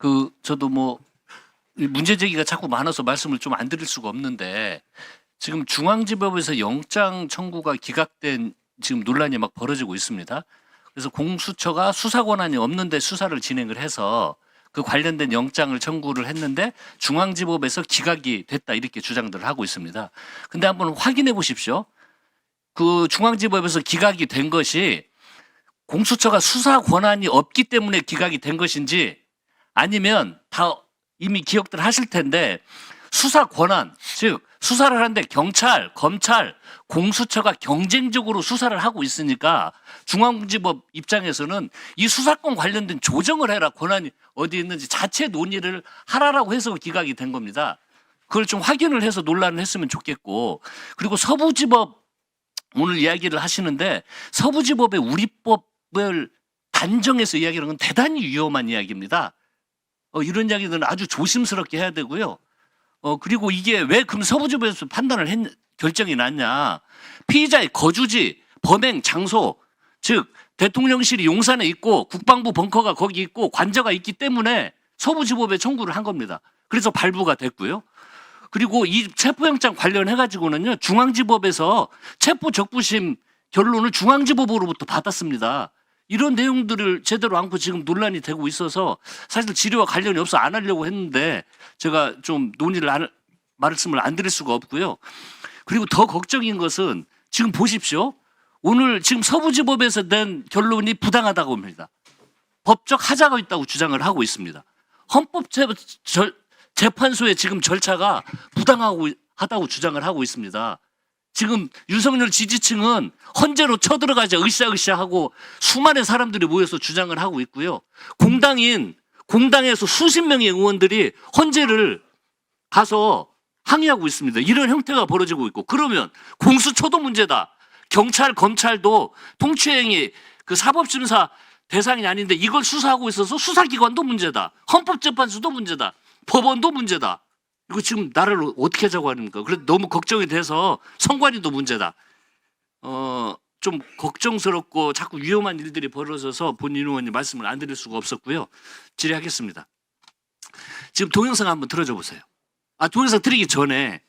그 저도 뭐이 문제 제기가 자꾸 많아서 말씀을 좀 안 드릴 수가 없는데 지금 중앙지법에서 영장 청구가 기각된 지금 논란이 막 벌어지고 있습니다. 그래서 공수처가 수사 권한이 없는데 수사를 진행을 해서 그 관련된 영장을 청구를 했는데 중앙지법에서 기각이 됐다 이렇게 주장들을 하고 있습니다. 근데 한번 확인해 보십시오. 그 중앙지법에서 기각이 된 것이 공수처가 수사 권한이 없기 때문에 기각이 된 것인지 아니면 다 이미 기억들 하실 텐데 수사 권한 즉 수사를 하는데 경찰, 검찰, 공수처가 경쟁적으로 수사를 하고 있으니까 중앙지법 입장에서는 이 수사권 관련된 조정을 해라 권한이 어디 있는지 자체 논의를 하라라고 해서 기각이 된 겁니다. 그걸 좀 확인을 해서 논란을 했으면 좋겠고 그리고 서부지법 오늘 이야기를 하시는데 서부지법의 우리법을 단정해서 이야기하는 건 대단히 위험한 이야기입니다. 어, 이런 이야기들은 아주 조심스럽게 해야 되고요. 어, 그리고 이게 왜 그럼 서부지법에서 판단을 했, 결정이 났냐. 피의자의 거주지, 범행 장소, 즉, 대통령실이 용산에 있고 국방부 벙커가 거기 있고 관저가 있기 때문에 서부지법에 청구를 한 겁니다. 그래서 발부가 됐고요. 그리고 이 체포영장 관련해 가지고는요 중앙지법에서 체포 적부심 결론을 중앙지법으로부터 받았습니다. 이런 내용들을 제대로 안고 지금 논란이 되고 있어서 사실 질의와 관련이 없어 안 하려고 했는데 제가 좀 논의를 안, 말씀을 안 드릴 수가 없고요. 그리고 더 걱정인 것은 지금 보십시오. 오늘 지금 서부지법에서 낸 결론이 부당하다고 봅니다. 법적 하자가 있다고 주장을 하고 있습니다. 헌법 재판소의 지금 절차가 부당하고 하다고 주장을 하고 있습니다. 지금 윤석열 지지층은 헌재로 쳐들어가자 으쌰으쌰 하고 수많은 사람들이 모여서 주장을 하고 있고요. 공당인 공당에서 수십 명의 의원들이 헌재를 가서 항의하고 있습니다. 이런 형태가 벌어지고 있고 그러면 공수처도 문제다. 경찰 검찰도 통치행위 그 사법심사 대상이 아닌데 이걸 수사하고 있어서 수사기관도 문제다. 헌법재판소도 문제다. 법원도 문제다. 이거 지금 나라를 어떻게 하자고 하는가. 그래서 너무 걱정이 돼서 선관위도 문제다. 어, 좀 걱정스럽고 자꾸 위험한 일들이 벌어져서 본인 의원님 말씀을 안 드릴 수가 없었고요. 질의하겠습니다. 지금 동영상 한번 들어줘 보세요. 아, 동영상 드리기 전에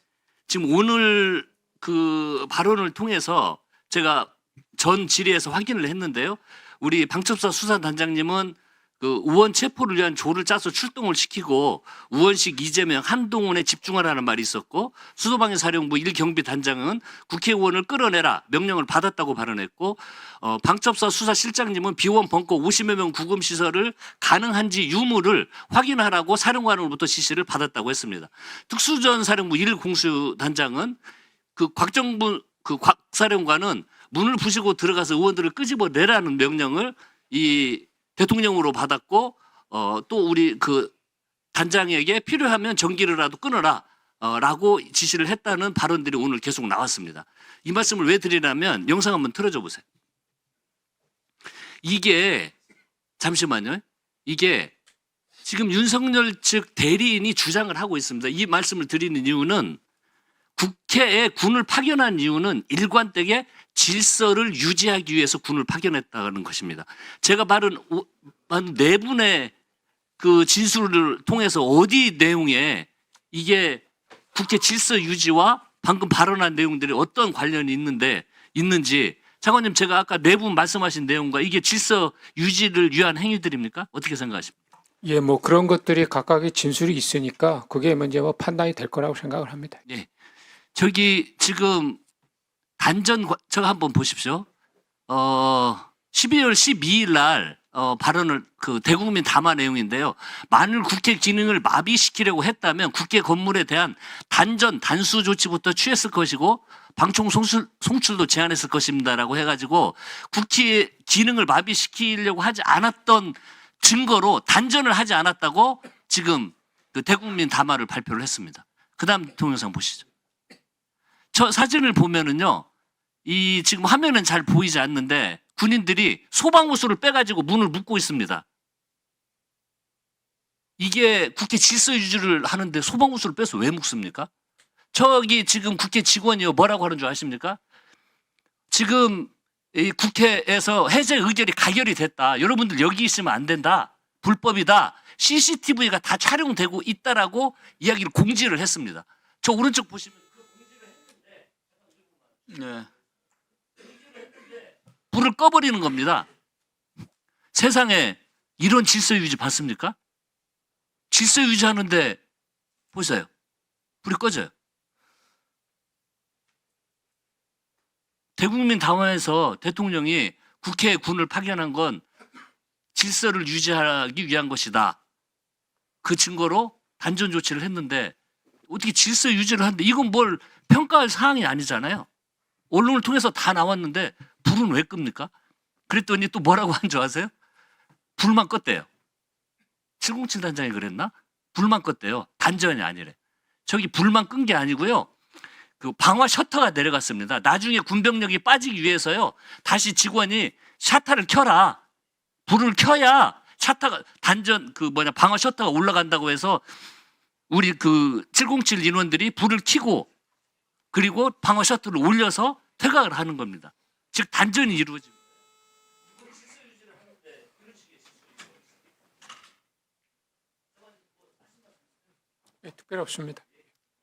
지금 오늘 그 발언을 통해서 제가 전 질의에서 확인을 했는데요. 우리 방첩사 수사단장님은 그 우원 체포를 위한 조를 짜서 출동을 시키고 우원식 이재명 한동훈에 집중하라는 말이 있었고 수도방위 사령부 일경비 단장은 국회의원을 끌어내라 명령을 받았다고 발언했고 어, 방첩사 수사실장님은 비원 벙커 50여 명 구금 시설을 가능한지 유무를 확인하라고 사령관으로부터 지시를 받았다고 했습니다. 특수전 사령부 일 공수 단장은 그 곽정부 그 곽 사령관은 문을 부시고 들어가서 의원들을 끄집어 내라는 명령을 이 대통령으로 받았고 어, 또 우리 그 단장에게 필요하면 전기를라도 끊어라 어, 라고 지시를 했다는 발언들이 오늘 계속 나왔습니다. 이 말씀을 왜 드리냐면 영상 한번 틀어줘 보세요. 이게 잠시만요. 이게 지금 윤석열 측 대리인이 주장을 하고 있습니다. 이 말씀을 드리는 이유는 국회에 군을 파견한 이유는 일관되게 질서를 유지하기 위해서 군을 파견했다는 것입니다. 제가 말은 네 분의 그 진술을 통해서 어디 내용에 이게 국회 질서 유지와 방금 발언한 내용들이 어떤 관련이 있는데 있는지 장관님 제가 아까 네 분 말씀하신 내용과 이게 질서 유지를 위한 행위들입니까? 어떻게 생각하십니까? 예, 뭐 그런 것들이 각각의 진술이 있으니까 그게 먼저 뭐 판단이 될 거라고 생각을 합니다. 네. 저기 지금 단전 과- 저거 한번 보십시오. 어 12월 12일 날 어, 발언을 그 대국민 담화 내용인데요. 만일 국회 기능을 마비시키려고 했다면 국회 건물에 대한 단전 단수 조치부터 취했을 것이고 방총 송출, 송출도 제한했을 것입니다라고 해가지고 국회 기능을 마비시키려고 하지 않았던 증거로 단전을 하지 않았다고 지금 그 대국민 담화를 발표를 했습니다. 그다음 동영상 보시죠. 저 사진을 보면은요, 이 지금 화면은 잘 보이지 않는데 군인들이 소방호수를 빼가지고 문을 묶고 있습니다. 이게 국회 질서 유지를 하는데 소방호수를 빼서 왜 묶습니까? 저기 지금 국회 직원이요 뭐라고 하는 줄 아십니까? 지금 이 국회에서 해제 의결이 가결이 됐다. 여러분들 여기 있으면 안 된다. 불법이다. CCTV가 다 촬영되고 있다라고 이야기를 공지를 했습니다. 저 오른쪽 보시면 네. 불을 꺼버리는 겁니다. 세상에 이런 질서 유지 봤습니까? 질서 유지하는데 보세요. 불이 꺼져요. 대국민 당화에서 대통령이 국회에 군을 파견한 건 질서를 유지하기 위한 것이다. 그 증거로 단전 조치를 했는데 어떻게 질서 유지를 하는데 이건 뭘 평가할 사항이 아니잖아요. 언론을 통해서 다 나왔는데 불은 왜 끕니까? 그랬더니 또 뭐라고 한 줄 아세요? 불만 껐대요. 707 단장이 그랬나? 불만 껐대요. 단전이 아니래. 저기 불만 끈 게 아니고요. 그 방화 셔터가 내려갔습니다. 나중에 군병력이 빠지기 위해서요. 다시 직원이 샤타를 켜라. 불을 켜야 샤타가 단전 그 뭐냐 방화 셔터가 올라간다고 해서 우리 그 707 인원들이 불을 켜고 그리고 방어 셔틀을 올려서 퇴각을 하는 겁니다. 즉 단전이 이루어집니다. 예, 특별히 없습니다.